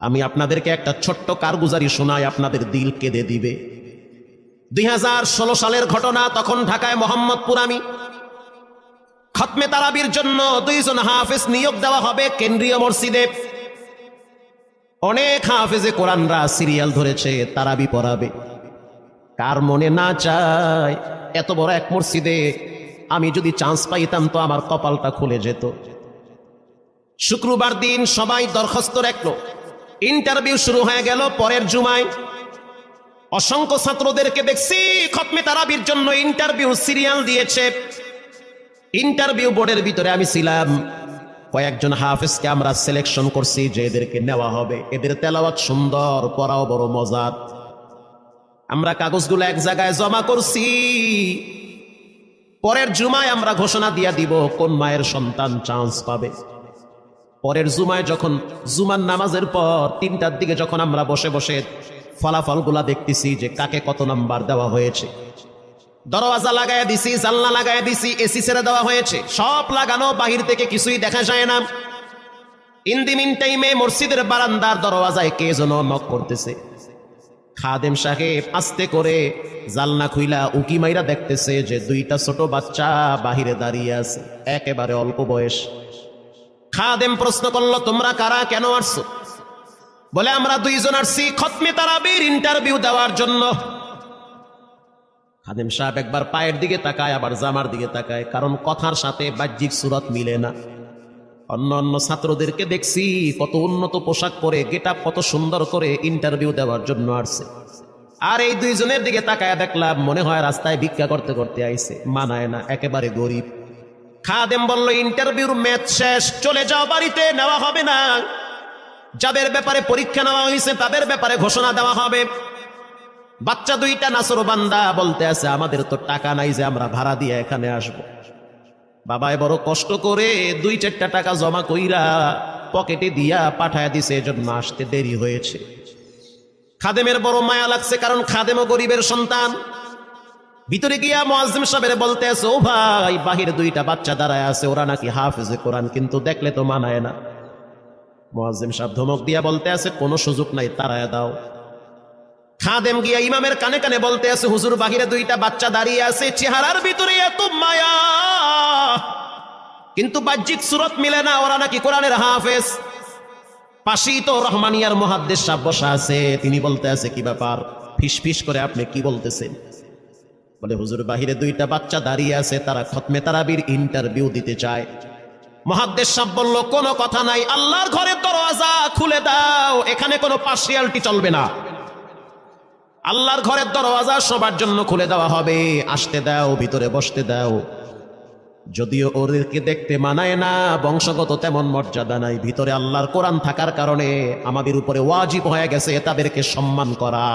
আমি আপনাদেরকে একটা ছোট্ট কারগুজারি শোনাই, আপনাদের দিল কেঁদে দিবে। দুই হাজার ষোলো সালের ঘটনা, তখন ঢাকায় মোহাম্মদপুর আমি। খতমে তারাবির জন্য দুইজন হাফেজ নিয়োগ দেওয়া হবে কেন্দ্রীয় মসজিদে। অনেক হাফেজে কোরআনরা সিরিয়াল ধরেছে, তারাবি পড়াবে। কার মনে না চায়, এত বড় এক মসজিদে আমি যদি চান্স পাইতাম তো আমার কপালটা খুলে যেত। শুক্রবার দিন সবাই দরখাস্ত রাখল। ইন্টারভিউ শুরু হয়ে গেল পরের জুমায়। অসংখ্য ছাত্রদেরকে দেখছি, খতমে তারাবির জন্য ইন্টারভিউ সিরিয়াল দিয়েছে। ইন্টারভিউ বোর্ডের ভিতরে আমি ছিলাম। কয়েকজন হাফেজকে আমরা সিলেকশন করছি যে এদেরকে নেওয়া হবে। এদের তেলাওয়াত সুন্দর, পড়াও বড় মজার আমরা কাগজগুলো এক জায়গায় জমা করছি। পরের জুমায় আমরা ঘোষণা দিয়া দিব কোন মায়ের সন্তান চান্স পাবে। পরের জুমায় যখন জুমার নামাজের পর তিনটার দিকে যখন আমরা বসে বসে ফলাফলগুলা দেখতেছি যে কাকে কত নাম্বার দেওয়া হয়েছে। দরওয়াজা লাগায় দিছি, জানলা লাগায় দিছি, এসি ছেড়ে দেওয়া হয়েছে। সব লাগানো, বাহির থেকে কিছুই দেখা যায় না। ইন দি মিন টাইমে মসজিদের বারান্দার দরওয়াজায় কে যেন নক করতেছে। খাদেম সাহেব আস্তে করে জালনা খুইলা উকি মাইরা দেখতেছে যে দুইটা ছোট বাচ্চা বাহিরে দাঁড়িয়ে আছে। একেবারে অল্প বয়স। খাদেম প্রশ্ন করল, তোমরা কারা? কেন আসছো? বলে, আমরা দুইজন আসছি খতমে তারাবির ইন্টারভিউ দেওয়ার জন্য। খাদেম সাহেব একবার পায়ের দিকে তাকায়, আবার জামার দিকে তাকায়, কারণ কথার সাথে বাহ্যিক সুরত মিলে না। অন্য অন্য ছাত্রদেরকে দেখছি, কত উন্নত পোশাক পরে গেট কত সুন্দর করে ইন্টারভিউ দেওয়ার জন্য আসছে। আর এই দুইজনের দিকে তাকায় দেখলাম, মনে হয় রাস্তায় ভিক্ষা করতে করতে আইছে, মানায় না, একেবারে গরিব। খাদেম বলল ইন্টারভিউর ম্যাচ শেষ, চলে যাও, বাড়িতে নেওয়া হবে না। যাদের ব্যাপারে পরীক্ষা নেওয়া হয়েছে, তাদের ব্যাপারে ঘোষণা দেওয়া হবে। বাচ্চা দুইটা নাসর বান্দা বলতে আছে, আমাদের তো টাকা নাই যে আমরা ভাড়া দিয়ে এখানে আসব। বাবায় বড় কষ্ট করে দুই চারটা টাকা জমা কইরা পকেটে দিয়া পাঠায় দিছে, এজন্য আসতে দেরি হয়েছে। খাদেমের বড় মায়া লাগছে, কারণ খাদেমও গরিবের সন্তান। ভিতরে গিয়া মোয়াজিম সাহেবের বলতে আছে ও ভাই, বাহিরে দুইটা বাচ্চা দাঁড়ায় আছে, ওরা নাকি হাফেজে কোরআন, কিন্তু দেখলে তো মানায় না। মোয়াজিম সাহেব ধমক দিয়া বলতে আছে কোনো সুযোগ নাই তারায় দাও। খাদেম গিয়া ইমামের কানে কানে বলতে আছে হুজুর, বাহিরে দুইটা বাচ্চা দাঁড়িয়ে আছে, চেহারার ভিতরে এত মায়া। কিন্তু বাহ্যিক সুরত মিলে না, ওরা নাকি কোরআনের হাফেজ। পাশেই তো রহমানিয়ার মহাদ্দেশ সাহেব বসা আছে, তিনি বলতে আছে কি ব্যাপার? ফিস ফিস করে আপনি কি বলতেছেন? বলে হুজুর বাহিরে দুইটা বাচ্চা দাঁড়িয়ে আছে, তারা খতমে তারাবির ইন্টারভিউ দিতে চায়। মহাদ্দেশ সাহেব বলল, কোনো কথা নাই, আল্লাহর ঘরের দরওয়াজা খুলে দাও, এখানে কোনো পার্সিয়ালিটি চলবে না। আল্লাহর ঘরের দরওয়াজা সবার জন্য খুলে দেওয়া হবে, আসতে দাও, ভিতরে বসতে দাও। যদিও ওদেরকে দেখতে মানায় না, বংশগত তেমন মর্যাদা নাই, ভিতরে আল্লাহর কোরআন থাকার কারণে আমাদের উপরে ওয়াজিব হয়ে গেছে, তাদেরকে সম্মান করা।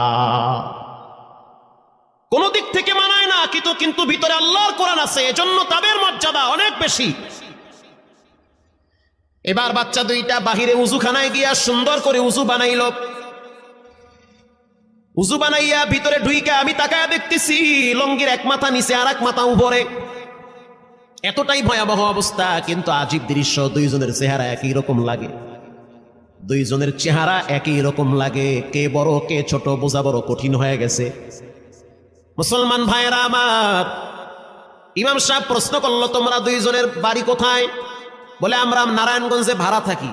কোন দিক থেকে মানায় না, কিন্তু কিন্তু ভিতরে আল্লাহর কোরআন আছে, এজন্য তাদের মর্যাদা অনেক বেশি। এবার বাচ্চা দুইটা বাহিরে উজুখানায় গিয়া সুন্দর করে উজু বানাইল। উজু বানাইয়া ভিতরে ঢুইকা আমি তাকায় দেখতেছি, লঙ্গির এক মাথা নিচে আর এক মাথা উপরে। এতটাই ভয়াবহ অবস্থা, কিন্তু আজীব দৃশ্য, দুইজনের চেহারা একই রকম লাগে। দুইজনের চেহারা একই রকম লাগে, কে বড়, কে ছোট, বোঝা বড় কঠিন হয়ে গেছে। মুসলমান ভাইয়েরা আমার, ইমাম সাহেব প্রশ্ন করল, তোমরা দুইজনের বাড়ি কোথায়? বলে, আমরা নারায়ণগঞ্জে ভাড়া থাকি।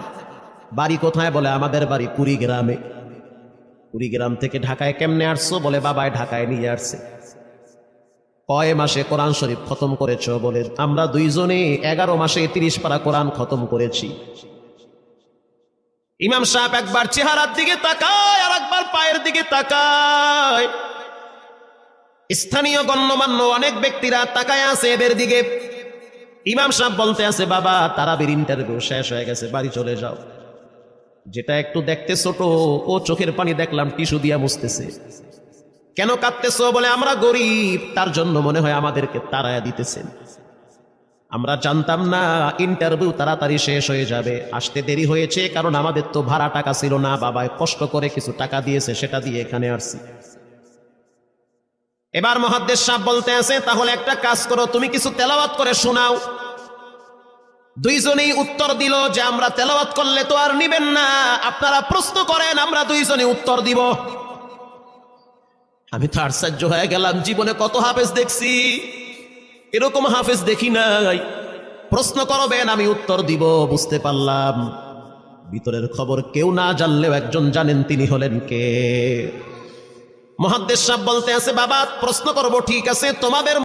বাড়ি কোথায়? বলে, আমাদের বাড়ি কুড়িগ্রামে। কুড়িগ্রাম থেকে ঢাকায় কেমনে আসছো? বলে বাবায় ঢাকায় নিয়ে আসছে। কয় মাসে কোরআন শরীফ খতম করেছ? বলে, আমরা দুইজনে এগারো মাসে তিরিশ পারা কোরআন খতম করেছি। ইমাম সাহেব একবার চেহারার দিকে তাকায় আর একবার পায়ের দিকে তাকায়। স্থানীয় গণ্যমান্য অনেক ব্যক্তিরা তাকায় আছে এদের দিকে। ইমাম সাহেব বলতে আছে, বাবা, তারাবির ইন্টারভিউ শেষ হয়ে গেছে, বাড়ি চলে যাও। যেটা একটু দেখতে ছোট ও চোখের পানি দেখলাম, টিস্যু দিয়া মুছতেছে। কেন কাঁদতেছো? বলে, আমরা গরিব, তার জন্য মনে হয় আমাদেরকে তারায়া দিতেছেন। আমরা জানতাম না ইন্টারভিউ তাড়াতাড়ি শেষ হয়ে যাবে। আসতে দেরি হয়েছে, কারণ আমাদের তো ভাড়া টাকা ছিল না, বাবায় কষ্ট করে কিছু টাকা দিয়েছে, সেটা দিয়ে এখানে আসছি। এবার মহাদ্দেশ সাহেব বলতে আছে, তাহলে একটা কাজ করো, তুমি কিছু তেলাওয়াত করে শোনাও। দুইজনেই উত্তর দিল যে আমরা তেলাওয়াত করলে তো আর নিবেন না। আপনারা প্রশ্ন করেন, আমরা দুইজনে উত্তর দিব। আমি তো আশ্চর্য হয়ে গেলাম, জীবনে কত হাফেজ দেখছি। এরকম হাফেজ দেখি নাই। প্রশ্ন করবেন, আমি উত্তর দিব, বুঝতে পারলাম। ভিতরের খবর কেউ না জানলেও একজন জানেন তিনি হলেন কে। মহাদ্দেশ সাহেব বলতে আছে বাবা প্রশ্ন করব ঠিক আছে? তোমাদের